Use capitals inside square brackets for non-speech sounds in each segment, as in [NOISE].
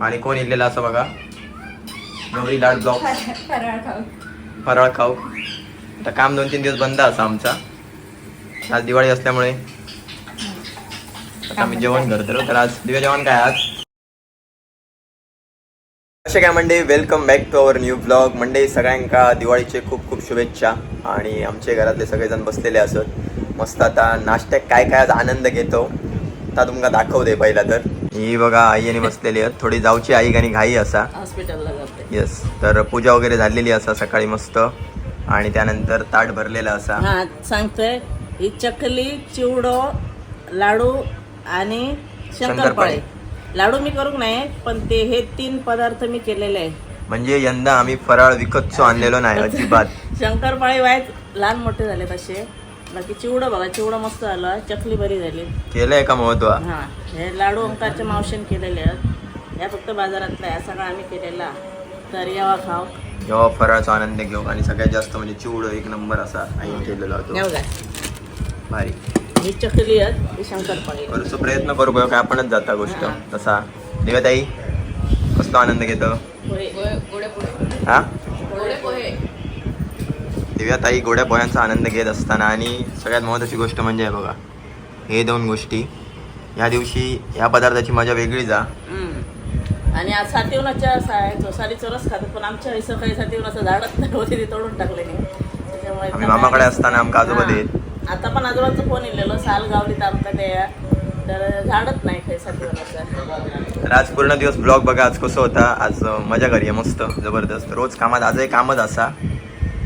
आणि कोण इलेला असं बघा? गौरी लाड ब्लॉक. फराळ खाऊ. आता काम दोन तीन दिवस बंद असा आमचा. आज दिवाळी असल्यामुळे. आता आम्ही जेवण करतो. तर आज दिव्या जेवण काय आज? कसे काय Monday welcome back to our new vlog Monday सगळ्यांका दिवाळीचे खूप खूप शुभेच्छा. आणि आमचे घरातले सगळेजण बसलेले असत. मस्त आता नाश्त्यात काय काय आज आनंद घेतो आता तुमका दाखवते पहिला तर. ही बघा आई आणि बसलेली आहेत. थोडी जाऊची आई आणि घाई असा. हॉस्पिटलला जाते. येस तर पूजा वगैरे झालेली असा सकाळी मस्त. आणि त्यानंतर ताट भरलेला असा. हा सांगतोय. ही चकली चिवडो लाडू आणि शंकरपाळे. शंकरपाळे. लाडू मी करू नाही पण ते हे तीन पदार्थ मी केलेले आहे म्हणजे यंदा आम्ही फराळ विकतचो आणलेलो नाही अजिबात. [LAUGHS] शंकरपाळे वायत लहान मोठे झाले तसे बाकी चिवडं बघा चिवडं मस्त झालं. चकली बरी झाली. केलंय का महत्त्व हा हे लाडू ओंकारच्या मावशीने केलेले आहेत. या फक्त बाजारातला आहे सगळं आम्ही केलेला. तर यावा खाव. जेव्हा फराळाचा आनंद घेऊ. आणि सगळ्यात जास्त म्हणजे चिवड एक नंबर असा आई केलेला होतो. भारी. ही चकली आहेत. ही शंकरपाळे. बरं प्रयत्न करू बघ काय आपणच जाता गोष्ट. तसा. दिव्याताई कसलो आनंद घेतो. हा? दिव्याताई गोड्या पोह्यांचा आनंद घेत असताना आणि सगळ्यात महत्त्वाची गोष्ट म्हणजे आहे बघा हे दोन गोष्टी. ह्या दिवशी ह्या पदार्थाची मजा वेगळी जा. आणि आज सातीवनाच्या साडीचं रस खातात पण आमच्या वेळी सकाळी सातीवनाचं झाडच नाही [LAUGHS] होते ते तोडून टाकले नाही त्याच्यामुळे आम्ही मामाकडे असताना आमका आजोबा देत. आता पण आजोबाचं फोन इलेलो साल गावलीत आमका ते तर झाडच नाही काही सातीवनाचं तर आज पूर्ण दिवस ब्लॉग बघा आज कसं होता आज मजा करूया मस्त जबरदस्त. रोज कामात आजही कामच असा.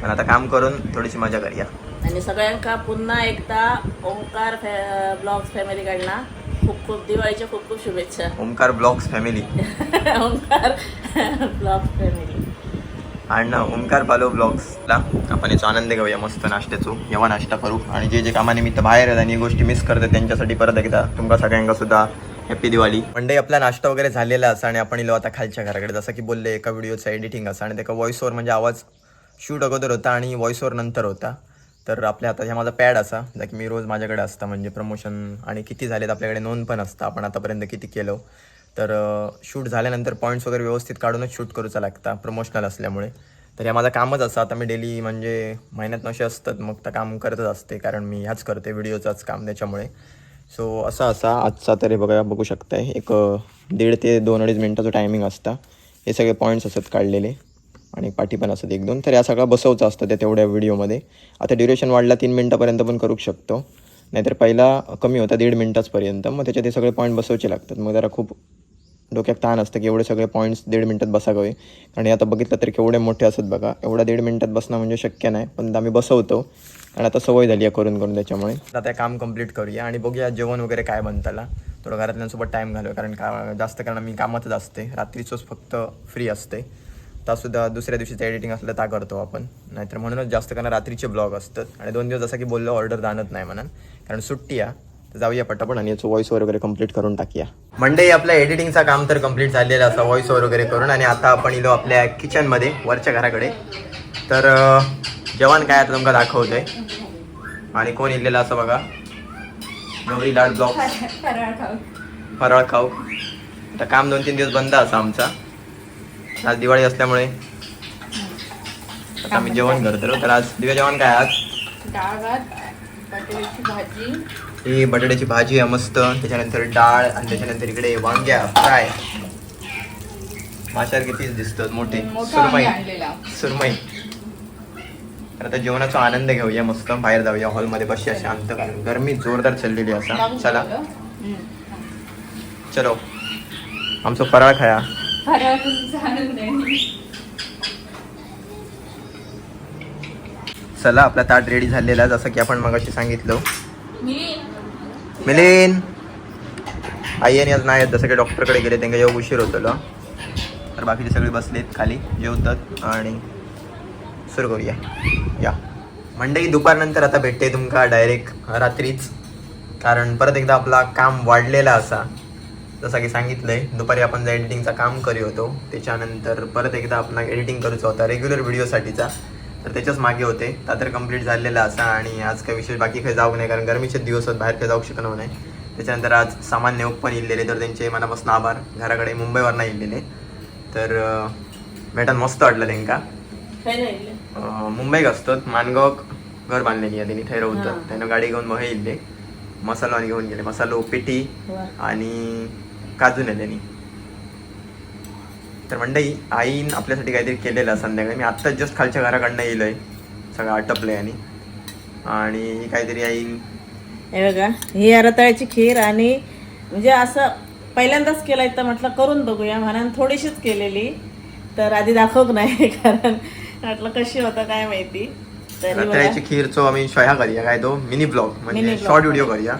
पण आता काम करून थोडीशी मजा करूया. आणि सगळ्यांका पुन्हा एकदा ओंकार फॅ ब्लॉग्स फॅमिलीकडनं खूप खूप दिवाळीच्या खूप खूप शुभेच्छा. [LAUGHS] Omkar vlogs family. Omkar vlogs family. आणि ना ओमकार पालो ब्लॉग्सला आपण याचा आनंद घेऊया मस्त नाश्त्याचो. जेव्हा नाश्ता करू आणि जे जे कामानिमित्त बाहेर आहेत आणि गोष्टी मिस करतात त्यांच्यासाठी परत एकदा तुमका सगळ्यांका सुद्धा हॅपी दिवाळी. मंडे आपला नाश्ता वगैरे झालेला असा आणि आपण इलो आता खालच्या घराकडे. जसं की बोलले एका व्हिडिओचं एडिटिंग असं आणि त्याचा व्हॉइस ओव्हर म्हणजे आवाज शूट अगोदर होता आणि व्हॉइसवर नंतर होता. तर आपल्या आता ह्या माझा पॅड असा जा की मी रोज माझ्याकडे असता म्हणजे प्रमोशन आणि किती झालेत आपल्याकडे नोंद पण असतं. आपण आतापर्यंत किती केलं. तर शूट झाल्यानंतर पॉईंट्स वगैरे व्यवस्थित काढूनच शूट करूचा लागता प्रमोशनल असल्यामुळे. तर ह्या माझं कामच असं आता मी डेली म्हणजे महिन्यात नशे असतात मग तर काम करतच असते कारण मी ह्याच करते व्हिडिओचाच काम त्याच्यामुळे. सो असा असा आजचा तरी बघा बघू शकताय एक दीड ते दोन अडीच मिनटाचं टायमिंग असता. हे सगळे पॉईंट्स असतात काढलेले. आणि पाठी पण असतात एक दोन. तर या सगळा बसवचं असतं त्या तेवढ्या व्हिडिओमध्ये. आता ड्युरेशन वाढला तीन मिनटापर्यंत पण करू शकतो. नाहीतर पहिला कमी होता दीड मिनटाचपर्यंत. मग त्याच्यात हे सगळे पॉईंट बसवचे लागतात. मग जरा खूप डोक्यात ताण असतं की एवढे सगळे पॉईंट्स दीड मिनटात बसावे. आणि आता बघितलं तर केवढे मोठे असतात बघा. एवढा दीड मिनटात बसणं म्हणजे शक्य नाही. पण आम्ही बसवतो. आणि आता सवय झाली आहे करून करून त्याच्यामुळे. आता काम कंप्लीट करूया आणि बघूया जेवण वगैरे काय बनताला थोडं घरातल्यांसोबत टाईम घालूया. कारण का जास्त कारण मी कामातच असते. रात्रीचंच फक्त फ्री असते. सुद्धा दुसऱ्या दिवशीचं एडिटिंग असलं ता करतो आपण. नाहीतर म्हणूनच जास्त कारण रात्रीचे ब्लॉग असतात. आणि दोन दिवस जसं की बोललो ऑर्डर जाणत नाही म्हणून. कारण सुट्टी आहे. तर जाऊया पटापट आणि याचं व्हॉइस वगैरे कंप्लीट करून टाकूया. मंडे आपल्या एडिटिंगचा काम तर कंप्लीट झालेलं असं व्हॉइस ओव्हर वगैरे करून आणि आता आपण इलो आपल्या किचनमध्ये वरच्या घराकडे. तर जेवण काय आता तुमका दाखवतोय? आणि कोण इलेलं असं बघा. गौरी लाड ब्लॉक फराळ खाऊ. फराळ खाऊ. आता काम दोन तीन दिवस बंद असा आमचा. आज दिवाळी असल्यामुळे आता आम्ही जेवण करतो तर आज दिव्या जेवण काय आज? डाळ भात बटाट्याची भाजी. ही बटाट्याची भाजी आहे मस्त. त्याच्यानंतर डाळ आणि त्याच्यानंतर इकडे वांग्या फ्राय. माशार कितीच दिसतात मोठे. सुरमई. सुरमई. तर आता जेवणाचा आनंद घेऊया मस्त. बाहेर जाऊया हॉलमध्ये बसूया शांत गरमी जोरदार चाललेली असा चला. चलो. आमचं फराळ खाया. चला आपला ताट रेडी झालेला जसं की आपण मगाशी सांगितलं. मिलिन आई आणि आज नाही आहेत जसं की डॉक्टरकडे गेले त्यांना जेव्हा उशीर होतो तर बाकीचे सगळे बसलेत खाली जेवतात आणि सुरू करूया. या. मंडई दुपारनंतर आता भेटते तुमका डायरेक्ट रात्रीच. कारण परत एकदा आपला काम वाढलेला असा. जसं की सांगितलंय दुपारी आपण जे एडिटिंगचा काम करी होतो त्याच्यानंतर परत एकदा आपण एडिटिंग करूचा होता रेग्युलर व्हिडिओसाठीचा तर त्याच्याच मागे होते. ता तर कंप्लीट झालेला असा आणि आज काही विशेष बाकी काही जाऊ नाही कारण गरमीचे दिवस आहेत बाहेर काही जाऊ शकणार नाही. त्याच्यानंतर आज सामान नेऊक पण इल्लेले तर त्यांचे मनापासून आभार. घराकडे मुंबईवर नाही इल्लेले तर भेटान मस्त वाटलं त्यांका काय राहिले अं, मुंबईक असतात. मानगाव घर बांधलेली आहे त्यांनी. ठरवतं त्यानं गाडी घेऊन मग इल्ले मसालो आणि घेऊन गेले. मसालो पिठी. आणि काजू ने त्यांनी. तर मंडई आईन आपल्यासाठी काहीतरी केलेलं आहे संध्याकाळी. मी आत्ताच जस्ट खालच्या घराकडनं येलोय. सगळं आटपलंय आणि. आणि ही काहीतरी आईन. हे बघा ही रताळ्याची खीर आणि म्हणजे असं पहिल्यांदाच केलंय तर म्हटलं करून बघूया. म्हणून थोडीशीच केलेली. तर आधी दाखवक नाही कारण म्हटलं कशी होतं काय माहिती. रताळ्याची खीरचो आम्ही शोया करूया. काय तो? Mini vlog. म्हणजे. शॉर्ट व्हिडिओ करूया.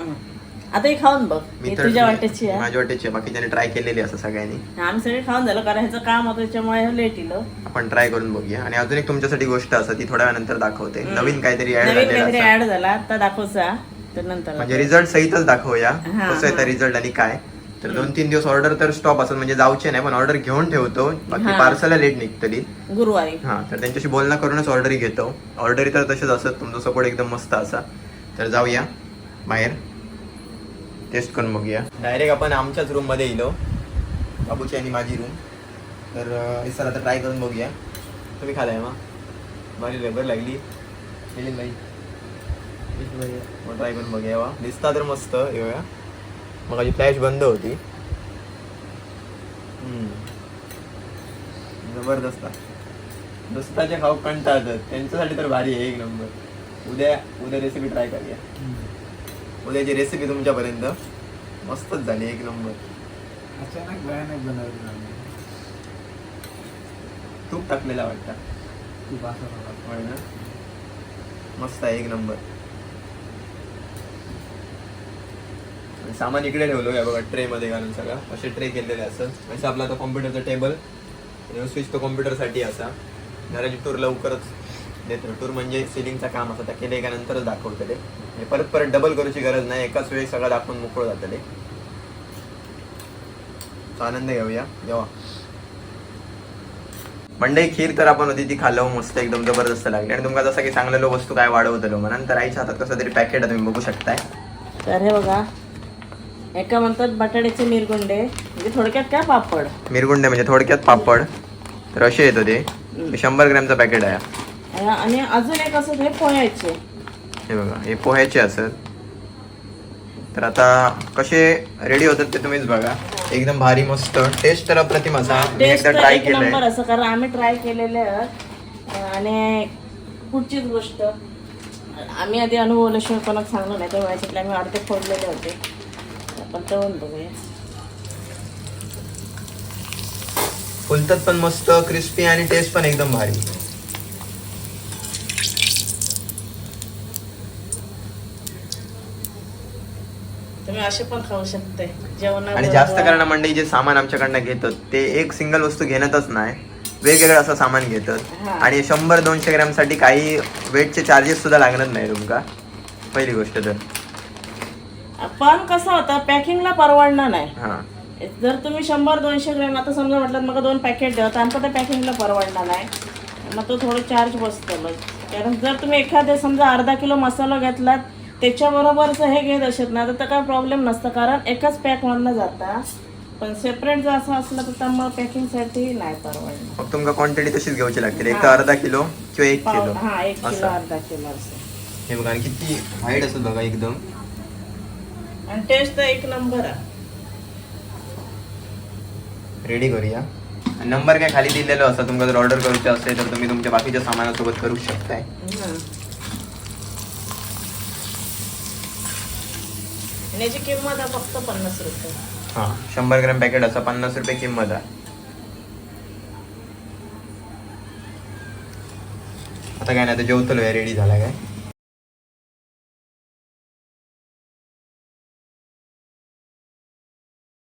आता ही खाऊन बघ. मी ही तर तुझ्या वाट्याची आहे. माझ्या वाटेची आहे. बाकीच्याने ट्राय केलेली असं सगळ्यांनी. आम्ही सगळे खाऊन झालं कारण ह्याचं काम होतं त्याच्यामुळे लेट इलो आपण ट्राय करून बघूया. आणि अजून एक तुमच्यासाठी गोष्ट असं ती थोड्या वेळानंतर दाखवते. नवीन काहीतरी ऍड नवीन काहीतरी झालेलं ऍड झाला. आता दाखवचा तर नंतर म्हणजे रिझल्ट सहितच दाखवूया. हा, कसं येतं हा. रिझल्ट आणि काय. तर दोन तीन दिवस ऑर्डर तर स्टॉप असेल. म्हणजे जाऊचे नाही पण ऑर्डर घेऊन ठेवतो. बाकी हा. पार्सल लेट निघतली. गुरुवारी. हा तर त्यांच्याशी बोलणं करूनच ऑर्डरी घेतो. ऑर्डरी तर तसेच असत तुमचा सपोर्ट एकदम मस्त असा. तर जाऊया. बाहेर. टेस्ट करून बघूया. डायरेक्ट आपण आमच्याच रूममध्ये येलो. बाबूची आणि माझी रूम तर अं, सर आता ट्राय करून बघूया. तुम्ही खालाय मग भारी लेबर लागली. मिलिंद भाई मग ट्राय करून बघूया वा दिसता तर मस्त येऊया मग माझी फ्लॅश बंद होती. हम्म. जबरदस्त दुसऱ्याचे खाऊ कंटाळतात. त्यांच्यासाठी तर भारी आहे एक नंबर उद्या उद्या रेसिपी ट्राय करूया. उद्याची रेसिपी तुमच्यापर्यंत. मस्तच झाली एक नंबर अचानक भयानक बनवलं आम्ही. तूप टाकलेला वाटतं. खूप असं. होय ना? मस्त आहे एक नंबर आणि सामान इकडे ठेवलो आहे बघा ट्रे मध्ये घालून सगळं. असे ट्रे केलेले असत म्हणजे आपला आता कॉम्प्युटरचा टेबल स्विच तो कॉम्प्युटरसाठी असा. घराची टूर लवकरच देतो टूर म्हणजे सिलिंगचं काम असं त्या केले का नंतरच दाखवतले म्हणजे परत परत डबल करूची गरज नाही एकाच वेळी सगळं दाखवून मोकळं जातले आनंद घेऊया. जेव्हा मंडई खीर तर आपण होती ती खाल्लो मस्त एकदम जबरदस्त लागली. आणि तुमका जसं की सांगलेलो वस्तू काय वाढवतलो. म्हणून तर आईच्या हातात कसं तरी पॅकेट आहे तुम्ही बघू शकताय. तर हे बघा. एका म्हणतात बटाट्याचे मिरगुंडे. म्हणजे थोडक्यात काय पापड? मिरगुंडे म्हणजे थोडक्यात पापड. तर असे येतो ते. हे शंभर ग्रॅमचं पॅकेट आहे. आणि अजून एक असं हे पोह्याचे. हे बघा हे पोह्याचे असत तर आता कसे रेडी होतात ते तुम्हीच बघा. एकदम भारी मस्त. टेस्ट तर अप्रतिम असा मी टेस्ट एकदा ट्राय एक नंबर केलंय असं कारण आम्ही ट्राय केलेले आहेत आणि पुढचीच गोष्ट आम्ही आधी अनुभवल्याशिवाय कोणाक सांगलो नाही. तर व्हायच्यातले आम्ही अर्धे फोडलेले होते. आपण तळून बघूया. फुलतात पण मस्त क्रिस्पी आणि टेस्ट पण एकदम भारी. असे पण खाऊ शकते. जेवणा आणि जास्त कारण मंडळी जे सामान आमच्याकडनं घेतात ते एक सिंगल वस्तू घेणतच नाही. वेगवेगळं असं सामान घेतात. आणि शंभर दोनशे ग्रॅमसाठी काही वेटचे चार्जेस सुद्धा लागणार नाही तुमका. पहिली गोष्ट तर. पण कसं होतं पॅकिंगला परवडणार नाही. हा. जर तुम्ही शंभर दोनशे ग्रॅम आता समजा म्हटलं मग दोन पॅकेट द्या तर आमचं त्या पॅकिंगला परवडणार नाही. मग तो थोडं चार्ज बसतो कारण जर तुम्ही एखादे समजा अर्धा किलो मसाला घेतलात त्याच्याबरोबरच हे घेत असत ना तर काय प्रॉब्लेम नसतं. कारण एकाच पॅकमधनं जाता. पण सेपरेट जर असं असलं तर त्यामुळे पॅकिंगसाठी नाही परवडणार. मग तुमका क्वांटिटी तशीच घ्यायची लागते. एक तर अर्धा किलो किंवा एक किलो. हा एक किलो असं अर्धा किलो असं. हे बघा आणि किती व्हाईट असत बघा एकदम. आणि टेस्ट तर एक नंबर आहे. रेडी करूया. नंबर काय खाली दिलेलो असं तुमका जर ऑर्डर करूचे असेल तर तुम्ही तुमच्या बाकीच्या सामानासोबत करू शकताय. हं. आणि याची किंमत आहे फक्त पन्नास रुपये. हा शंभर ग्रॅम पॅकेट असं पन्नास रुपये किंमत आहे. आता काय नाही आता जेवतलो रेडी झाला काय?